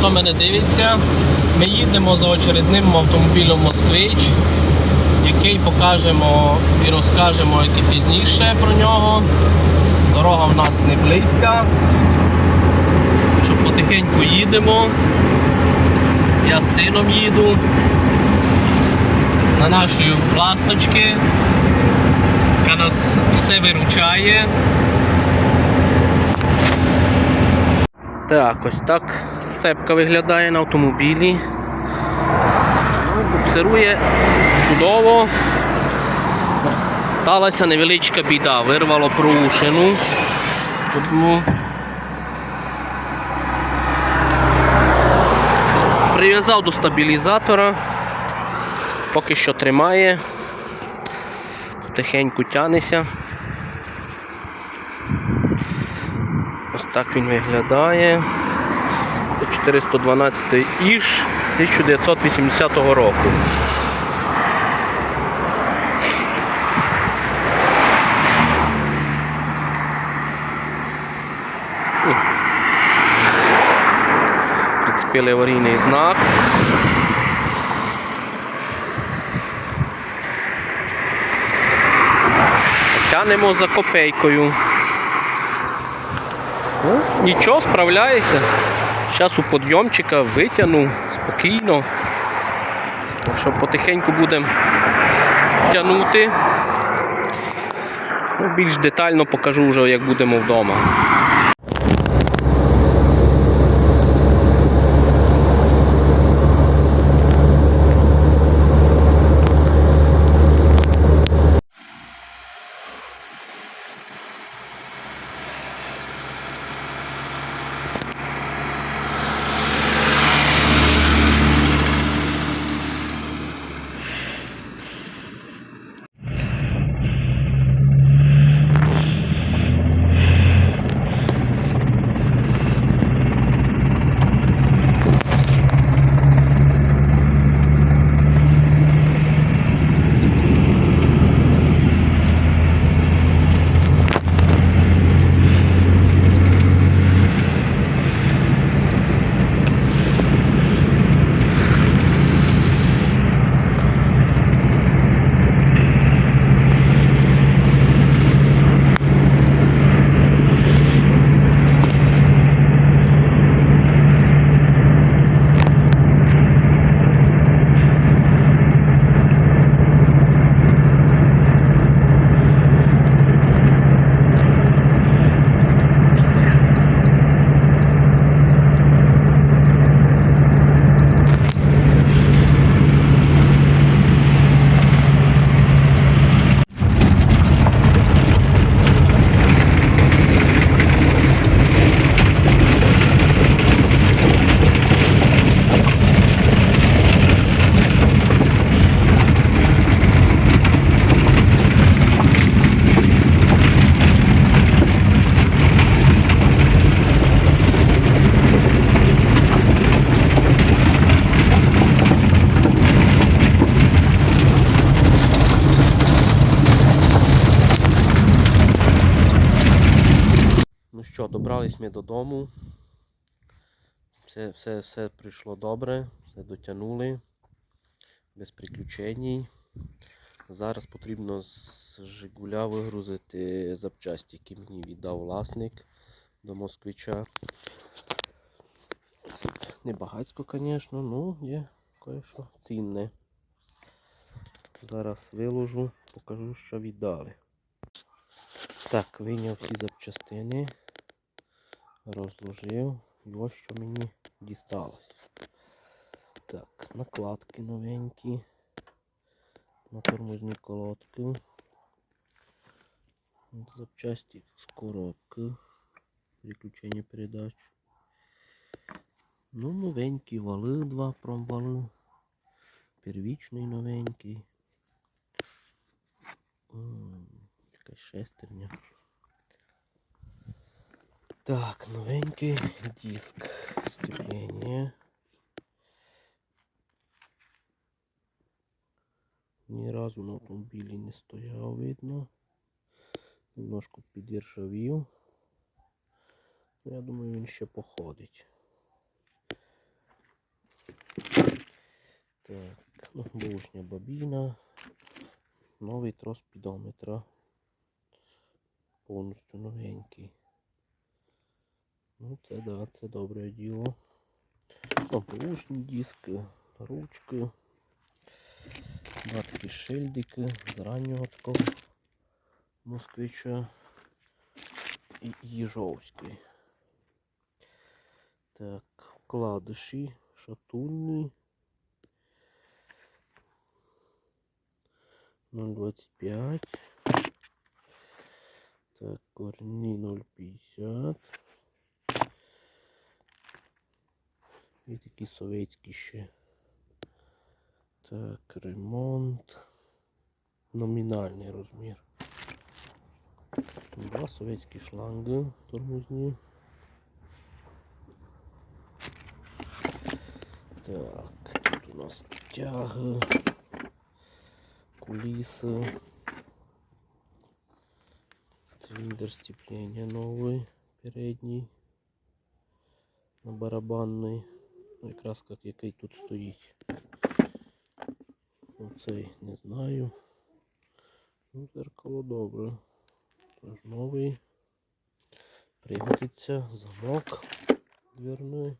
хто мене дивиться, ми їдемо за очередним автомобілем Москвич, який покажемо і розкажемо і пізніше про нього. Дорога в нас не близька. Що потихеньку їдемо. Я з сином їду на нашої власночки, яка нас все виручає. Так, ось так сцепка виглядає на автомобілі. Ну, буксирує чудово. Сталася невеличка біда, вирвало проушину. Прив'язав до стабілізатора, поки що тримає, потихеньку тянеся. Так він виглядає. 412 іж 1980 року. Прицепили аварійний знак. Тянемо за копейкою. Ну, нічого, справляється. Зараз у подйомчика витягну спокійно. Так що потихеньку будемо тягнути. Ну, більш детально покажу вже, як будемо вдома. Додому. Все, все, все прийшло добре, все дотягнули, без приключень. Зараз потрібно з Жигуля вигрузити запчасті, які мені віддав власник до москвича. Не багатько, звісно, ну є кое-що цінне. Зараз виложу, покажу, що віддали. Так, вийняв всі запчастини, розложив. І ось що мені дісталось. Так, накладки новенькі. На тормозні колодки. Запчасті з коробки. Переключення передач. Ну, новенькі вали, два промвали. Первічний новенький. Якась шестерня. Так, новенький диск степления. Ні разу на автомобілі не стояв, видно. Немножко підіржавів. Ну, я думаю, він ще походить. Так, ну, бушня бобіна. Новий трос підометра. Повністю новенький. Ну це да, це добре діло. Ну, бушні диски, ручки. Два такі шильдики з раннього такого москвича і Їжовський. Так, вкладиші, шатунні. 0,25. Так, корні 0,50. І такі совєтські ще. Так, ремонт. Номінальний розмір. Два совєтські шланги тормозні. Так, тут у нас тяги, кулисы, цилиндр сцепления новый, передній, на барабанний, ну Якраз як який тут стоїть. Оцей не знаю. Ну, зеркало добре. Тож новий. Пригодиться замок дверний.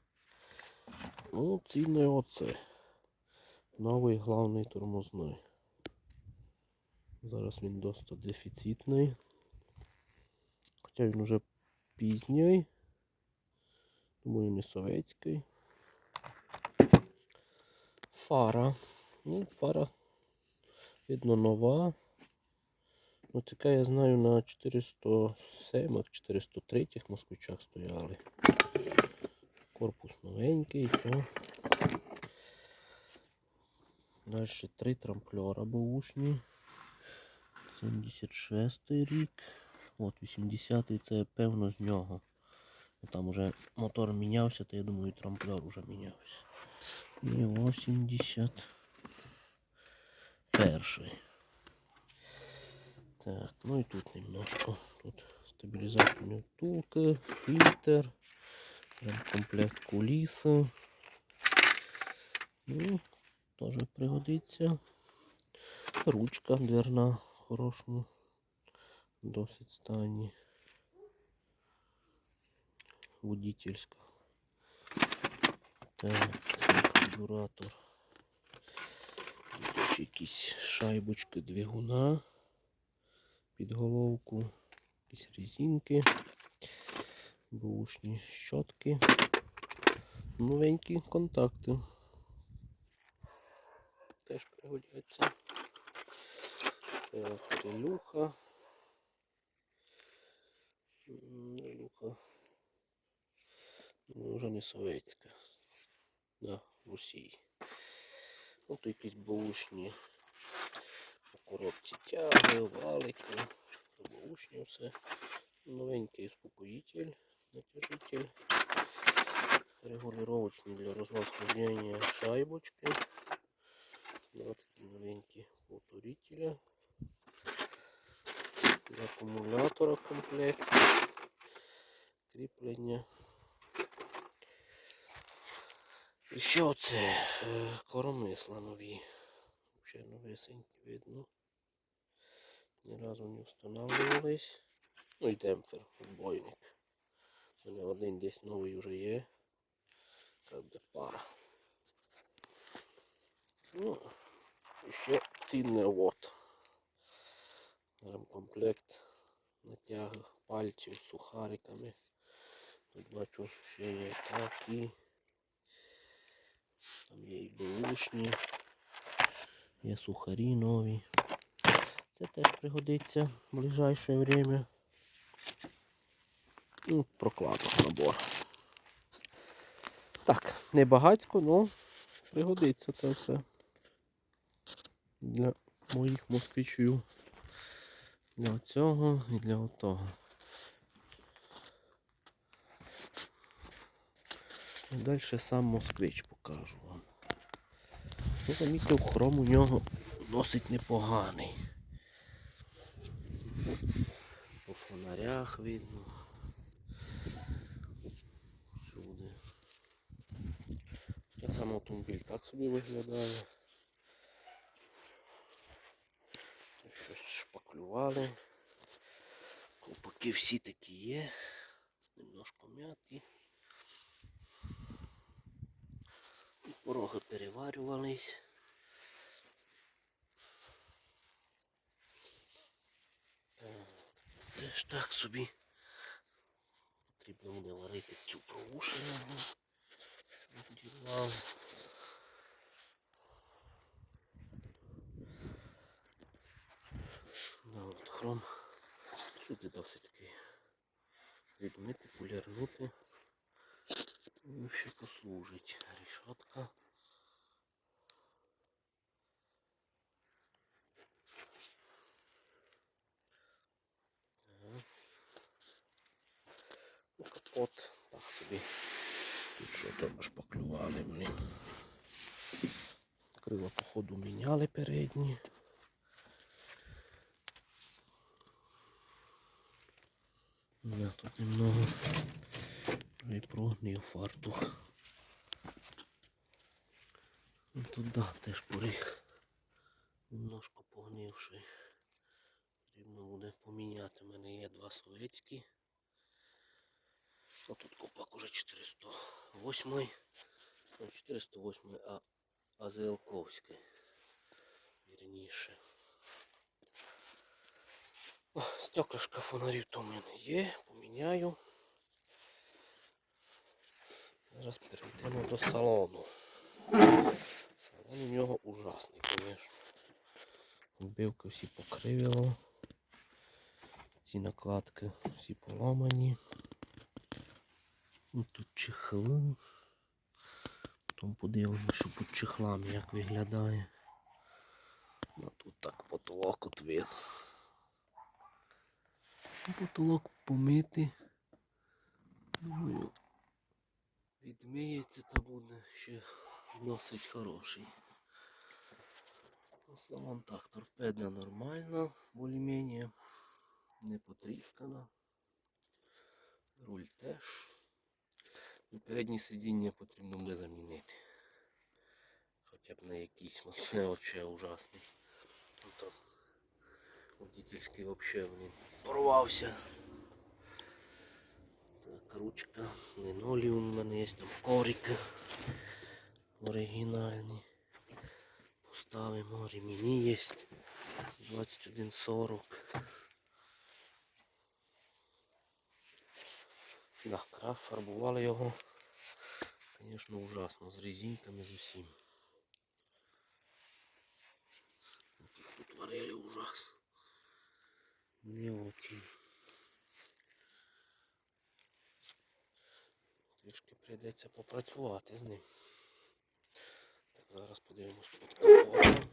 Ну, цінний оце. Новий главний тормозний. Зараз він досить дефіцитний. Хоча він уже пізній. Думаю, не совєтський. Фара. Ну, фара, видно, нова. Ну, така я знаю на 407 403 москвичах стояли. Корпус новенький, все. Далі три трамплера бушні. 76 рік. От 80-й це певно з нього. Ну, Там уже мотор мінявся, то я думаю трамплер уже мінявся. І 80 перший. Так, ну і тут немножко. Тут стабілізаторні втулки, фільтр, комплект куліси. Ну, теж пригодиться. Ручка дверна в хорошому, досить стані. Водительська. Так, Карбюратор. Якісь шайбочки двигуна під головку, якісь резинки, бушні щотки, новенькі контакти. Теж пригодяться. Так, релюха. Ну, вже не совєтська. В Росії. От якісь бушні у коробці тяги, валики, бушні все. Новенький успокоїтель, натяжитель. Регулировочний для розхождения шайбочки. Два такі новенькі повторителя. Акумулятора комплект. Кріплення. І ще оце е, коромисла нові. Ще новесенькі видно. Ні разу не встановлювались. Ну і демпфер, отбойник. У мене один десь новий вже є. Це буде пара. Ну, ще цінне вот. Ремкомплект натяги пальців сухариками. Тут бачу ще є такі. Там є і беушні, є сухарі нові. Це теж пригодиться в ближайше время. Ну, прокладок набор. Так, не багатько, але пригодиться це все. Для моїх москвичів. Для цього і для того. Далі сам москвич покажу вам. Ну, Замітив, хром у нього досить непоганий. По фонарях видно. Всюди. Я сам автомобіль так собі виглядає. Щось шпаклювали. Колпаки всі такі є. Немножко м'яті. Пороги переварювались. Теж так собі. Потрібно буде варити цю проушину. Да, от хром. Сюди досить такий відмити, полірнути. Тому ще послужить рішотка. Так. Ну, капот, так собі. Тут що то шпаклювали, блін. Крила, походу, міняли передні. Да, тут немного і прогнив. Ну тут да, теж поріг. Немножко погнивший. Потрібно буде поміняти. У мене є два совєтські. А тут копак уже 408. Ну, 408, а Азелковський. Вірніше. О, Стеклышко фонарів то в мене є, поміняю. Зараз перейдемо до салону. Салон у нього ужасний, звісно. Вбивки всі покривило. Ці накладки всі поламані. Ну, Тут чехли. Потім подивимося, що під чехлами як виглядає. А тут так потолок отвис. Ну, Потолок помити. Думаю, відмиється та буде ще досить хороший. Ну, Салон так, торпеда нормальна, більш-менш не потріскана. Руль теж. І переднє сидіння потрібно буде замінити. Хоча б на якийсь це вообще ужасний. Ну, водительський блін, порвався. Ручка, линолеум у мене є, там коврики оригінальні. Поставимо, ремені є. 2140. Да, крав, фарбували його. Звісно, ужасно, з резинками з усім. Тут варили ужас. Не очень. Трішки прийдеться попрацювати з ним. Так, зараз подивимось капотом.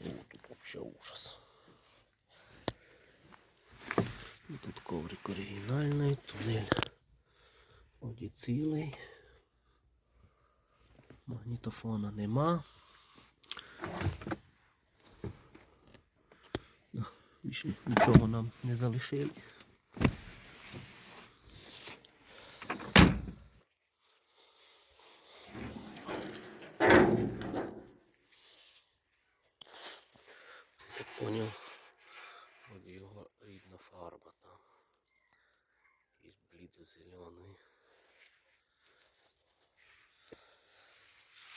О, тут вообще ужас. Тут коврик оригінальний, тунель вроді цілий. Магнітофона нема. Нічого нам не залишили. Я так поняв, вроді його рідна фарба там. Якийсь блідо-зелений.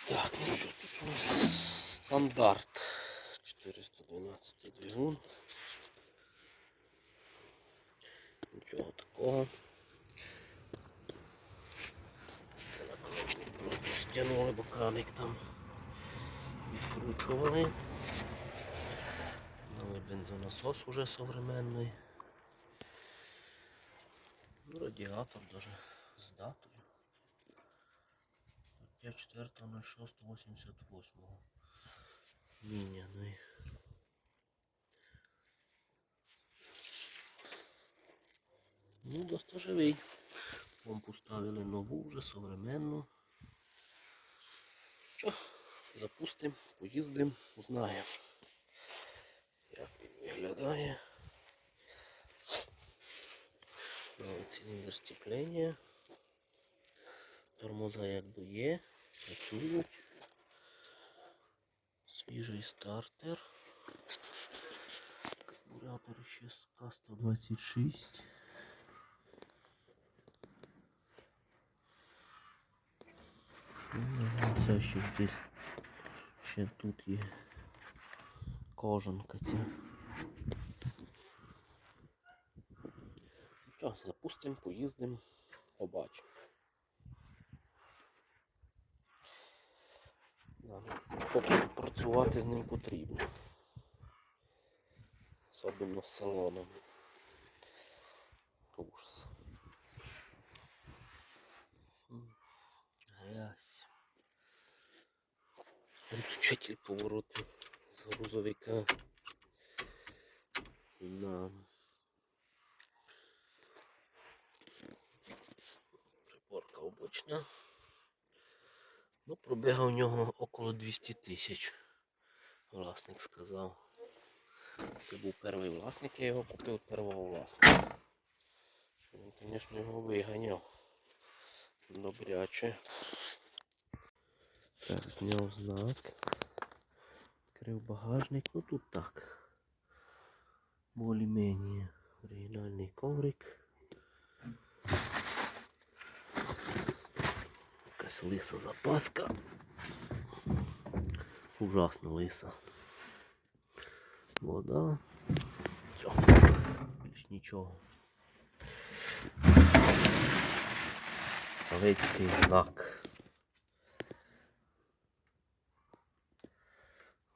Так, ну що тут у нас стандарт 412 двигун. Нічого такого. Це наконечник просто стягнули, бо краник там відкручували. Новий бензонасос уже современний. Ну, радіатор даже з датою. Стаття 4.06.88. Міняний. Ну, досить живий. Помпу ставили нову вже современну. Що, запустимо, поїздимо, узнаємо, виглядає. Новий циліндр степлення. Тормоза якби є, працюють. Свіжий стартер. Акумулятор ще з К126. Ну, Це ще десь ще тут є кожанка ця. Що, запустимо, поїздимо, побачимо. Працювати з ним потрібно. Особливо з салоном. Ужас. Грязь. Виключатель повороти з грузовика. На приборка обочна. Ну, пробіга у нього около 200 тисяч. Власник сказав. Це був перший власник, я його купив від первого власника. Він, звісно, його виганяв. Добряче. Так, зняв знак. Відкрив багажник. Ну тут так. Более-менее оригінальний коврик. Якась лиса запаска. Ужасно лиса. Вода. Все. Більш нічого. Советський знак.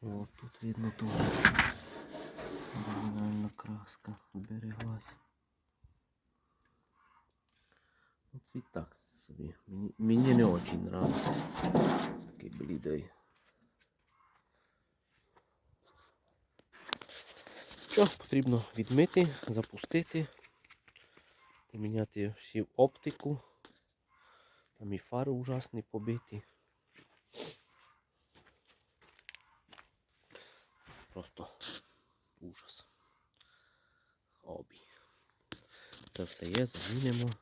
О, тут видно тоже оригінальна краска збереглась. Ну, цвітак собі. Мені, мені не дуже нравится. Такий блідий. Що потрібно відмити, запустити, поміняти всю оптику. Там і фари ужасні побиті. Просто ужас. Обі. Це все є, замінимо.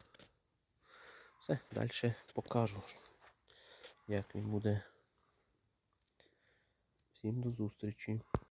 Все, далі покажу, як він буде. Всім до зустрічі.